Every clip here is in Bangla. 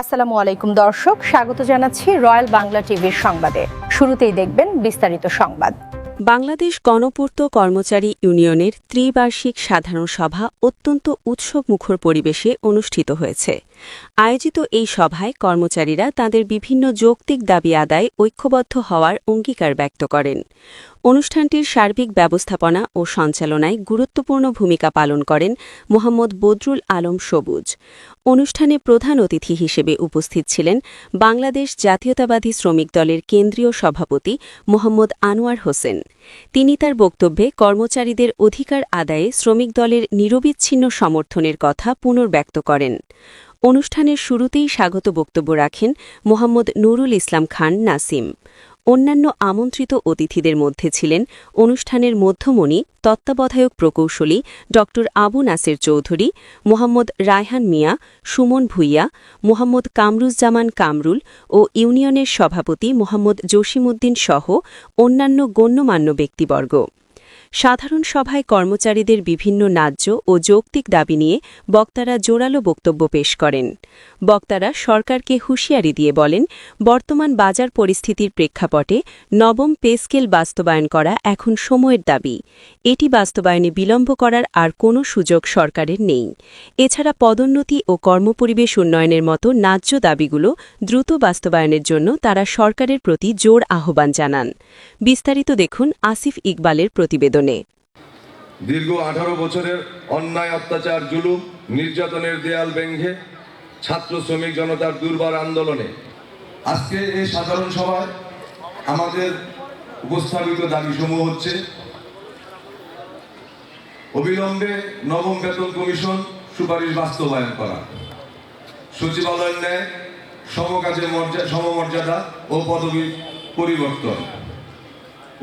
আসসালামু আলাইকুম দর্শক, স্বাগত জানাচ্ছি রয়্যাল বাংলা টিভির সংবাদে। শুরুতেই দেখবেন বিস্তারিত সংবাদ। বাংলাদেশ গণপূর্ত কর্মচারী ইউনিয়নের ত্রিবার্ষিক সাধারণ সভা অত্যন্ত উৎসবমুখর পরিবেশে অনুষ্ঠিত হয়েছে। আয়োজিত এই সভায় কর্মচারীরা তাদের বিভিন্ন যৌক্তিক দাবি আদায় ঐক্যবদ্ধ হওয়ার অঙ্গীকার ব্যক্ত করেন। অনুষ্ঠানটির সার্বিক ব্যবস্থাপনা ও সঞ্চালনায় গুরুত্বপূর্ণ ভূমিকা পালন করেন মোহাম্মদ বদরুল আলম সবুজ। অনুষ্ঠানে প্রধান অতিথি হিসেবে উপস্থিত ছিলেন বাংলাদেশ জাতীয়তাবাদী শ্রমিক দলের কেন্দ্রীয় সভাপতি মোহাম্মদ আনোয়ার হোসেন। তিনি তার বক্তব্যে কর্মচারীদের অধিকার আদায়ে শ্রমিক দলের নিরবিচ্ছিন্ন সমর্থনের কথা পুনর্ব্যক্ত করেন। অনুষ্ঠানের শুরুতেই স্বাগত বক্তব্য রাখেন মোহাম্মদ নুরুল ইসলাম খান নাসিম। অন্যান্য আমন্ত্রিত অতিথিদের মধ্যে ছিলেন অনুষ্ঠানের মধ্যমণি, তত্ত্বাবধায়ক প্রকৌশলী ড আবু নাসের চৌধুরী, মোহাম্মদ রায়হান মিয়া, সুমন ভুইয়া, মোহাম্মদ কামরুজ্জামান কামরুল ও ইউনিয়নের সভাপতি মোহাম্মদ জসিমউদ্দিন সহ অন্যান্য গণ্যমান্য ব্যক্তিবর্গ। সাধারণ সভায় কর্মচারীদের বিভিন্ন ন্যায্য ও যৌক্তিক দাবি নিয়ে বক্তারা জোরালো বক্তব্য পেশ করেন। বক্তারা সরকারকে হুঁশিয়ারি দিয়ে বলেন, বর্তমান বাজার পরিস্থিতির প্রেক্ষাপটে নবম পে স্কেল বাস্তবায়ন করা এখন সময়ের দাবি। এটি বাস্তবায়নে বিলম্ব করার আর কোনো সুযোগ সরকারের নেই। এছাড়া পদোন্নতি ও কর্মপরিবেশ উন্নয়নের মতো ন্যায্য দাবিগুলো দ্রুত বাস্তবায়নের জন্য তারা সরকারের প্রতি জোর আহ্বান জানান। বিস্তারিত দেখুন আসিফ ইকবালের প্রতিবেদনে। দীর্ঘ আঠারো বছরের অন্যায় অত্যাচার, জুলুম, নির্যাতনের দেয়াল ভেঙে ছাত্র শ্রমিক জনতার দুর্বার আন্দোলনে। আজকে এই সাধারণ সভায় আমাদের উপস্থাপিত দাবিসমূহ হচ্ছে, অবিলম্বে নবম বেতন কমিশন সুপারিশ বাস্তবায়ন করা, সচিবালয়ের ন্যায় সমকাজের মর্যাদা সমমর্যাদা ও পদবি পরিবর্তন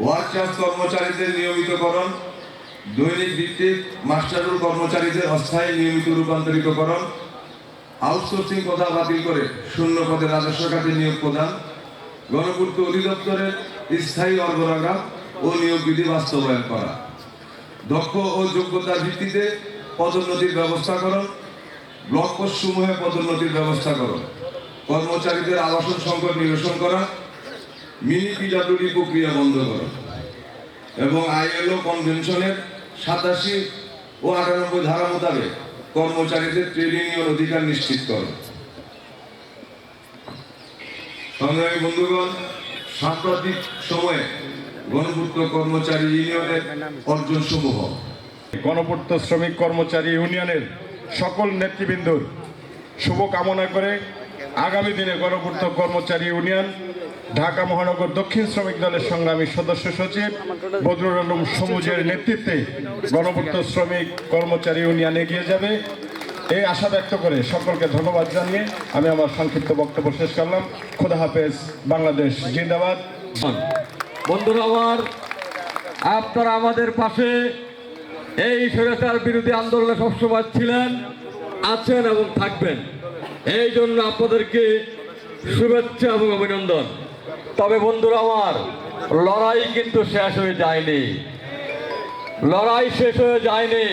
ওয়ার্কচার্জ কর্মচারীদের নিয়মিতকরণ, দৈনিক ভিত্তিক মাস্টারুল কর্মচারীদের অস্থায়ী নিয়মিত রূপান্তরিতকরণ আউটসোর্সিং কথা বাতিল করে শূন্য পদে রাজস্ব খাতে নিয়োগ প্রদান, গণপূর্ত অধিদপ্তরের স্থায়ী অর্গরাগা ও নিয়োগ বিধি বাস্তবায়ন করা, দক্ষ ও যোগ্যতার ভিত্তিতে পদোন্নতির ব্যবস্থাকরণ ব্লক পোস্টসমূহে পদোন্নতির ব্যবস্থাকরণ কর্মচারীদের আবাসন সংকট নিরসন করা, মিনি পিডাব্লিউডি প্রক্রিয়া বন্ধ করা এবং আইএলও কনভেনশনের সাতাশি ও আটানব্বই ধারা মোতাবেক কর্মচারীদের ট্রেনিং এর অধিকার নিশ্চিত করে। সংগ্রামী বন্ধুগণ, সাম্প্রতিক সময়ে গণপূর্ত কর্মচারী ইউনিয়নের অর্জন সমূহ গণপূর্ত শ্রমিক কর্মচারী ইউনিয়নের সকল নেতৃবৃন্দর শুভ কামনা করে আগামী দিনে গণপূর্ত কর্মচারী ইউনিয়ন, ঢাকা মহানগর দক্ষিণ শ্রমিক দলের সংগ্রামী সদস্য সচিব বদরুল আলম সমুজের নেতৃত্বে গণপূর্ত শ্রমিক কর্মচারী ইউনিয়ন এগিয়ে যাবে। এই আশা ব্যক্ত করে সকলকে ধন্যবাদ জানিয়ে আমি আমার সংক্ষিপ্ত বক্তব্য শেষ করলাম। খোদা হাফেজ, বাংলাদেশ জিন্দাবাদ। বন্ধুরা আমার, আপনারা আমাদের পাশে এই স্বৈরাচার বিরোধী আন্দোলনে সবসময় ছিলেন, আছেন এবং থাকবেন। এই জন্য আপনাদেরকে শুভেচ্ছা এবং অভিনন্দন। তবে বন্ধুরা আমার, লড়াই কিন্তু শেষ হয়ে যায়নি। লড়াই শেষ হয়ে যায়নি।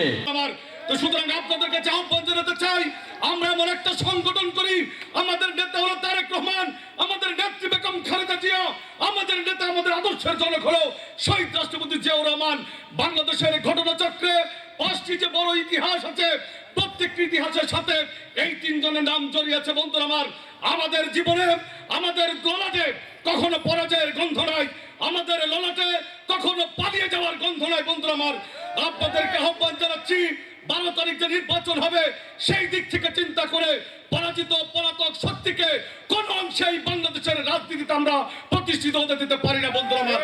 তো সুতরাং জানাতে চাই, আমরা এমন একটা সংগঠন করি, আমাদের নেতা হলো তারেক রহমান, আমাদের আমাদের নেতা আমাদের শহীদ রাষ্ট্রপতি রহমান। বাংলাদেশের পাঁচটি যে বড় ইতিহাস আছে, প্রত্যেকটি ইতিহাসের সাথে এই তিনজনের নাম জড়িয়ে আছে বন্ধুরা আমার। আমাদের জীবনে, আমাদের ললাটে কখনো পরাজয়ের গন্ধ নাই। আমাদের ললাটে কখনো পালিয়ে যাওয়ার গন্ধ নাই বন্ধুরা আমার। আপনাদেরকে আহ্বান জানাচ্ছি, বারো তারিখ যে নির্বাচন হবে, সেই দিক থেকে চিন্তা করে পরাজিত পলাতক শক্তিকে কোন অংশেই বাংলাদেশের রাজনীতিতে আমরা প্রতিষ্ঠিত হতে দিতে পারি না বন্ধুরা আমার।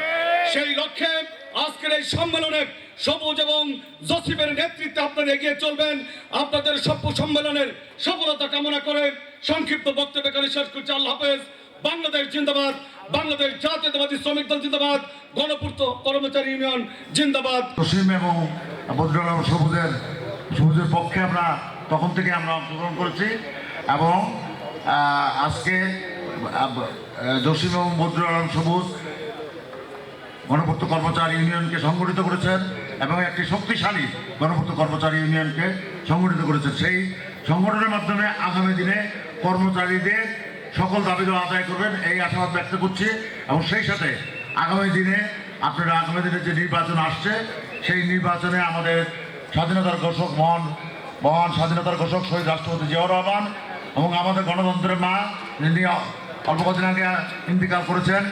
আজকের এই সম্মেলনে সবুজ এবং জসিমের নেতৃত্বে আপনারা এগিয়ে চলবেন। আপনাদের সভ্য সম্মেলনের সফলতা কামনা করে সংক্ষিপ্ত বক্তব্য করে শেষ করছি। আল্লাহ হাফেজ। বাংলাদেশ জিন্দাবাদ। বাংলাদেশ জাতীয়তাবাদী শ্রমিক দল জিন্দাবাদ। গণপূর্ত কর্মচারী ইউনিয়ন জিন্দাবাদ। জসিম এবং বদরুল সবুজের সবুজের পক্ষে আমরা তখন থেকে আমরা অংশগ্রহণ করেছি এবং আজকে জসিম এবং বদরুল আলম সবুজ গণপূর্ত কর্মচারী ইউনিয়নকে সংগঠিত করেছেন এবং একটি শক্তিশালী গণপূর্ত কর্মচারী ইউনিয়নকে সংগঠিত করেছেন। সেই সংগঠনের মাধ্যমে আগামী দিনে কর্মচারীদের সকল দাবি দেওয়া আদায় করবেন, এই আশাবাদ ব্যক্ত করছি এবং সেই সাথে আগামী দিনে আপনারা আগামী দিনে যে নির্বাচন আসছে, সেই নির্বাচনে আমাদের স্বাধীনতার ঘোষক মহান মহান স্বাধীনতার ঘোষক শহীদ রাষ্ট্রপতি জিয়াউর রহমান এবং আমাদের গণতন্ত্রের মা যিনি অল্প কদিন আগে ইন্তিকাল করেছেন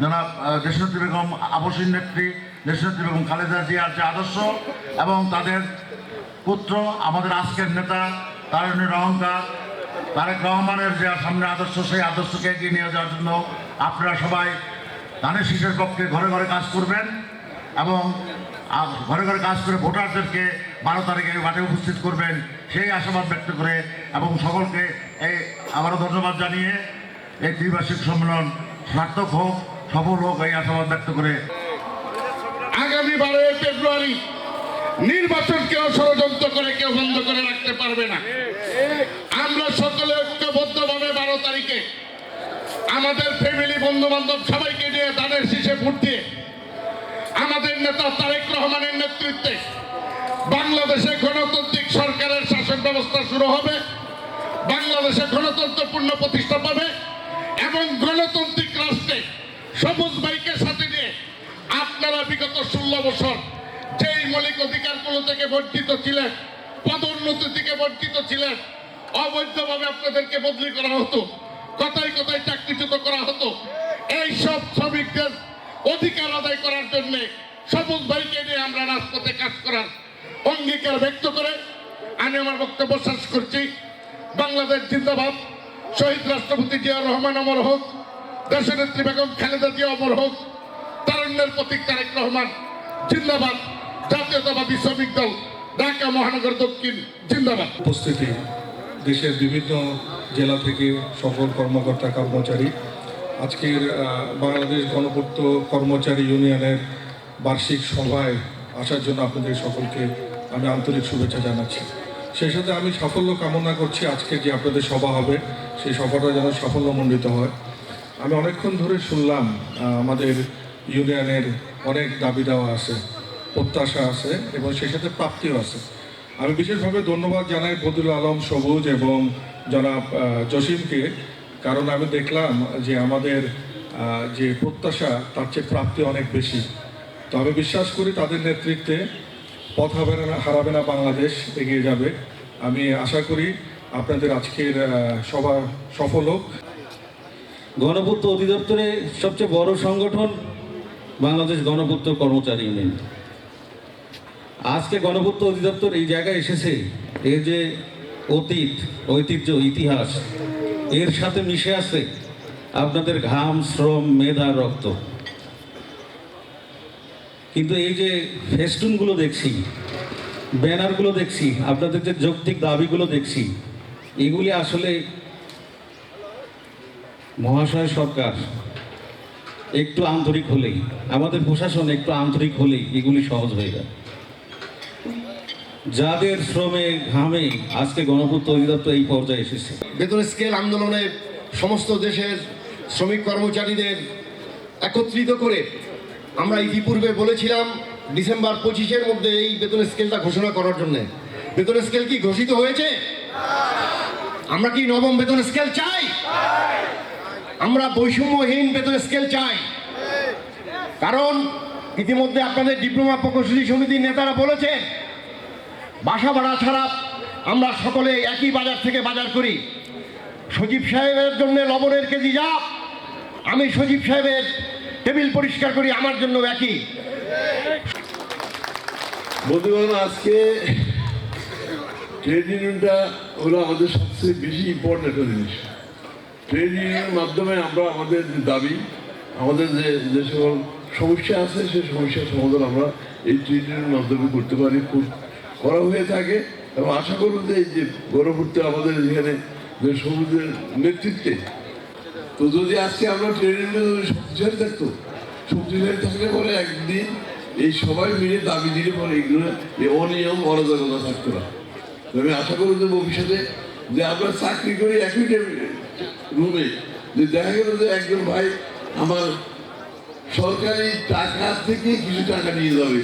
জনাব দেশনেত্রী বেগম আবসীন নেত্রী, দেশনেত্রী বেগম খালেদা জিয়ার যে আদর্শ এবং তাদের পুত্র, আমাদের আজকের নেতা তারণীর অহংকার, তারেক রহমানের যে সামনে আদর্শ, সেই আদর্শকে এগিয়ে নিয়ে যাওয়ার জন্য আপনারা সবাই ধানের শীষের পক্ষে ঘরে ঘরে কাজ করবেন এবং ঘরে ঘরে কাজ করে ভোটারদেরকে বারো তারিখে মাঠে উপস্থিত করবেন, সেই আশাবাদ ব্যক্ত করে এবং সকলকে এই আবারও ধন্যবাদ জানিয়ে এই দ্বিবার্ষিক সম্মেলন সার্থক হোক। সফল হোক এই আশাবাদ ব্যক্ত করে আগামী বারোই ফেব্রুয়ারি নির্বাচন কেউ ষড়যন্ত্র করে কেউ বন্ধ করে রাখতে পারবে না। আমরা সকলে ঐক্যবদ্ধভাবে বারো তারিখে আমাদের ফ্যামিলি বন্ধু বান্ধব সবাইকে নিয়ে তাদের শীষে ভোট দিয়ে আমাদের নেতা তারেক রহমানের নেতৃত্বে বাংলাদেশে গণতান্ত্রিক সরকারের শাসন ব্যবস্থা শুরু হবে। বাংলাদেশে গণতন্ত্রপূর্ণ প্রতিষ্ঠা পাবে এবং গণতান্ত্রিক রাষ্ট্রে সবুজ ভাইকে সাথে নিয়ে আপনারা বিগত ষোলো বছর যেই মৌলিক অধিকারগুলো থেকে বঞ্চিত ছিলেন, পদোন্নতি থেকে বঞ্চিত ছিলেন। অবৈধভাবে আপনাদেরকে বদলি করা হতো, কথায় কথায় চাকরিচ্যুত করা হতো। এই সব শ্রমিকদের অধিকার আদায় করার জন্য সবুজ ভাইকে নিয়ে আমরা রাজপথে কাজ করার অঙ্গীকার ব্যক্ত করে আমি আমার বক্তব্য শেষ করছি। বাংলাদেশ জিন্দাবাদ। শহীদ রাষ্ট্রপতি জিয়া রহমান অমর হোক, দেশনেত্রী বেগম খালেদা জিয়া অমর হোক, তারুণ্যের প্রতীক তারেক রহমান, জিন্দাবাদ। জাতীয়তাবাদী শ্রমিক দল, ঢাকা মহানগর দক্ষিণ, জিন্দাবাদ। উপস্থিতি, দেশের বিভিন্ন জেলা থেকে সকল কর্মকর্তা, কর্মচারী। আজকের বাংলাদেশ গণপূর্ত কর্মচারী ইউনিয়নের বার্ষিক সভায় আসার জন্য আপনাদের সকলকে আমি আন্তরিক শুভেচ্ছা জানাচ্ছি। সেই সাথে আমি সাফল্য কামনা করছি আজকে যে আপনাদের সভা হবে, সেই সভাটা যেন সাফল্যমণ্ডিত হয়। আমি অনেকক্ষণ ধরে শুনলাম আমাদের ইউনিয়নের অনেক দাবি দেওয়া আছে। প্রত্যাশা আছে এবং সেই সাথে প্রাপ্তিও আছে। আমি বিশেষভাবে ধন্যবাদ জানাই বদুল আলম, সবুজ এবং জনাব জসিমকে, কারণ আমি দেখলাম যে আমাদের যে প্রত্যাশা, তার চেয়ে প্রাপ্তি অনেক বেশি। তো আমি বিশ্বাস করি তাদের নেতৃত্বে পথ হবে না, হারাবে না বাংলাদেশ, এগিয়ে যাবে। আমি আশা করি আপনাদের আজকের সভা সফল হোক। গণপূর্ত অধিদপ্তরের সবচেয়ে বড় সংগঠন বাংলাদেশ গণপূর্ত কর্মচারী ইউনিয়ন। আজকে গণপূর্ত অধিদপ্তর এই জায়গায় এসেছে। এর যে অতীত, ঐতিহ্য, ইতিহাস, এর সাথে মিশে আছে আপনাদের ঘাম, শ্রম, মেধা রক্ত। কিন্তু এই যে ফেস্টুনগুলো দেখছি, ব্যানারগুলো দেখছি, আপনাদের যে যৌক্তিক দাবিগুলো দেখছি, এগুলি আসলে মহাশয় সরকার একটু আন্তরিক হলেই, আমাদের প্রশাসন একটু আন্তরিক হলেই এগুলি সহজ হয়ে যায়। যাদের শ্রমে ঘামে আজকে গণপূর্ত অধিদপ্তর এই পর্যায়ে এসেছে। বেতন স্কেল আন্দোলনে সমস্ত দেশের শ্রমিক কর্মচারীদের একত্রিত করে আমরা ইতিপূর্বে বলেছিলাম ডিসেম্বর পঁচিশের মধ্যে এই বেতন স্কেলটা ঘোষণা করার জন্য। বেতন স্কেল কি ঘোষিত হয়েছে? আমরা কি নবম বেতন স্কেল চাই? আমরা বৈষম্যহীন বেতন স্কেল চাই। কারণ ইতিমধ্যে আপনাদের ডিপ্লোমা প্রকৌশলী সমিতির নেতারা বলেছেন বাসা ভাড়া ছাড়া আমরা সকলে একই বাজার থেকে বাজার করি। সজীব সাহেবের জন্য লবণের কেজি যা, আমি সজীব সাহেবের টেবিল পরিষ্কার করি, আমার জন্য একই। বন্ধুগণ, আজকে ট্রেড ইউনিয়নটা হলো আমাদের সবচেয়ে বেশি ইম্পর্টেন্ট একটা জিনিস। ট্রেড ইউনিয়নের মাধ্যমে আমরা আমাদের যে দাবি, আমাদের যে যে সকল সমস্যা আছে সেই সমস্যার সমাধান আমরা এই ট্রেড ইউনিয়নের মাধ্যমে করতে পারি। খুব করা হয়ে থাকে এবং আশা করব যে এই যে গণপূর্তে আমাদের এখানে যে নেতৃত্বে, তো যদি আজকে আমরা ট্রেড শক্তিশালী থাকতো শক্তিশালী থাকলে পরে একদিন এই সবাই মিলে দাবি দিলে পরে এগুলো এই অনিয়ম, অরাজকতা থাকতো না। আমি আশা করি যে ভবিষ্যতে যে আমরা চাকরি করি একই রুমে, যে দেখা গেল যে একজন ভাই আমার সরকারি টাকা থেকে কিছু টাকা নিয়ে যাবে।